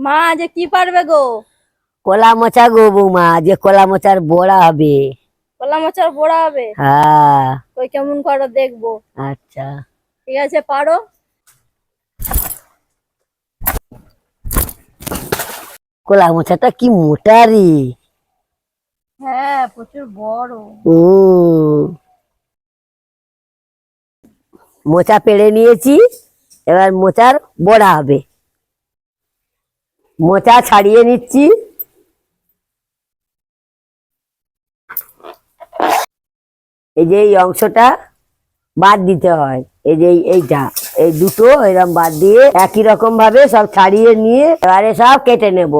মা যে কি পারবে গো? কলা মোচা গো বৌমা যে কলা মোচার বড়া হবে। কলা মোচার বড়া হবে? হ্যাঁ। ওই কেমন করো দেখব? আচ্ছা। ঠিক আছে পারো? কলা মোচাটা কি মোটা রে? হ্যাঁ প্রচুর বড়। ও। মোচা পেড়ে নিয়েছি এবার মোচার বড়া হবে। মোচা ছাড়িয়ে নিচ্ছি। এই যে এই অংশটা বাদ দিতে হয়। এই যে এই- এইটা। এই দুটো এরকম বাদ দিয়ে একই রকম ভাবে সব ছাড়িয়ে নিয়ে এবারে সব কেটে নেব।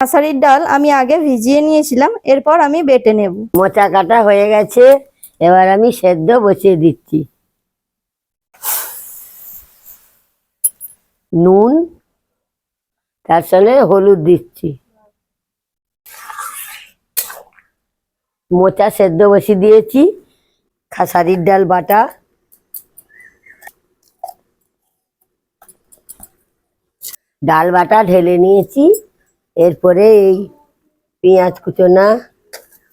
আষাঢ়ির ডাল আমি আগে ভিজিয়ে নিয়েছিলাম এরপর আমি বেটে নেব। মোচা কাটা হয়ে গেছে এবার আমি সেদ্ধ বসিয়ে দিচ্ছি। নুন তার সঙ্গে হলুদ দিচ্ছি। মোচা সেদ্ধ বসি দিয়েছি, খাসারির ডাল বাটা। ডাল বাটা ঢেলে নিয়েছি, এরপরে এই পেঁয়াজ কুচোনা,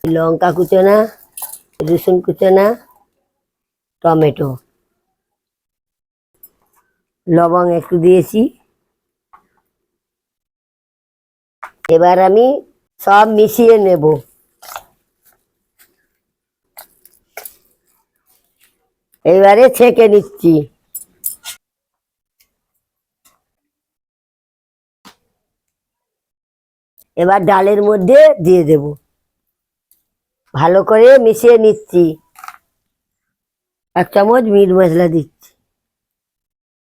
লঙ্কা কুচোনা, রসুন কুচোনা, টমেটো। লবং একটু দিয়েছি। এবার আমি সব মিশিয়ে নেব। এবারে ছেঁকে নিচ্ছি। এবার ডালের মধ্যে দিয়ে দেব। ভালো করে মিশিয়ে নিচ্ছি। এক চামচ মিট মশলা দিচ্ছি।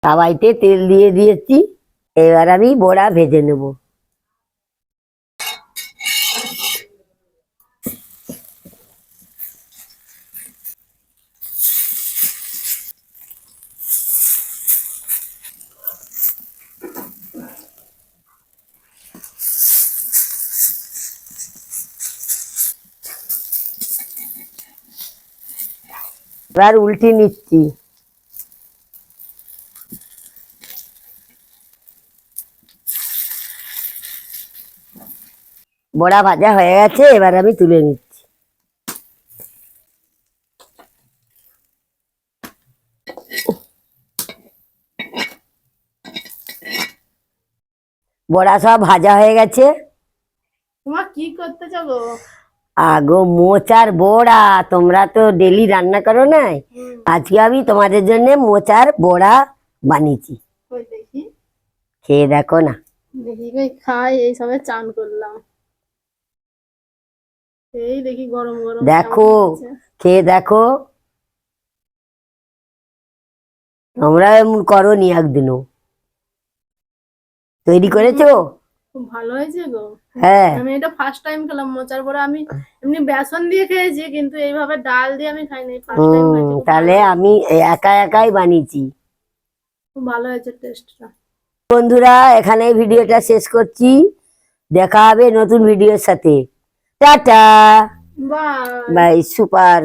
তাওয়াইতে তেল দিয়ে দিয়েছি। এবার আমি বড়া ভেজে নেব। এবার উল্টে নিচ্ছি। বড়া ভাজা হয়ে গেছে, এবার আমি তুলে নিচ্ছি। বড়া সব ভাজা হয়ে গেছে। তোমার কি করতে যাব আগো মোচার বড়া তোমরা তো ডেলি রান্না করো না আজকে আমি তোমাদের জন্য মোচার বড়া বানিয়েছি। খেয়ে দেখো না। দেখি খাই এই সবে চান করলাম। এই দেখি গরম গরম দেখো খেয়ে দেখো। তোমরা এমন করনি একদিনও। তৈরি করেছ? খুব ভালো হয়েছে গো। হ্যাঁ। আমি এটা ফার্স্ট টাইম খেলাম মোচার পরে আমি এমনি বেসন দিয়ে খেয়েছি কিন্তু এইভাবে ডাল দিয়ে আমি খাইনি ফার্স্ট টাইম তাহলে আমি একা একাই বানিয়েছি। খুব ভালো হয়েছে টেস্টটা বন্ধুরা এখানে ভিডিওটা শেষ করছি। দেখা হবে নতুন ভিডিওর সাথে। টাটা। By super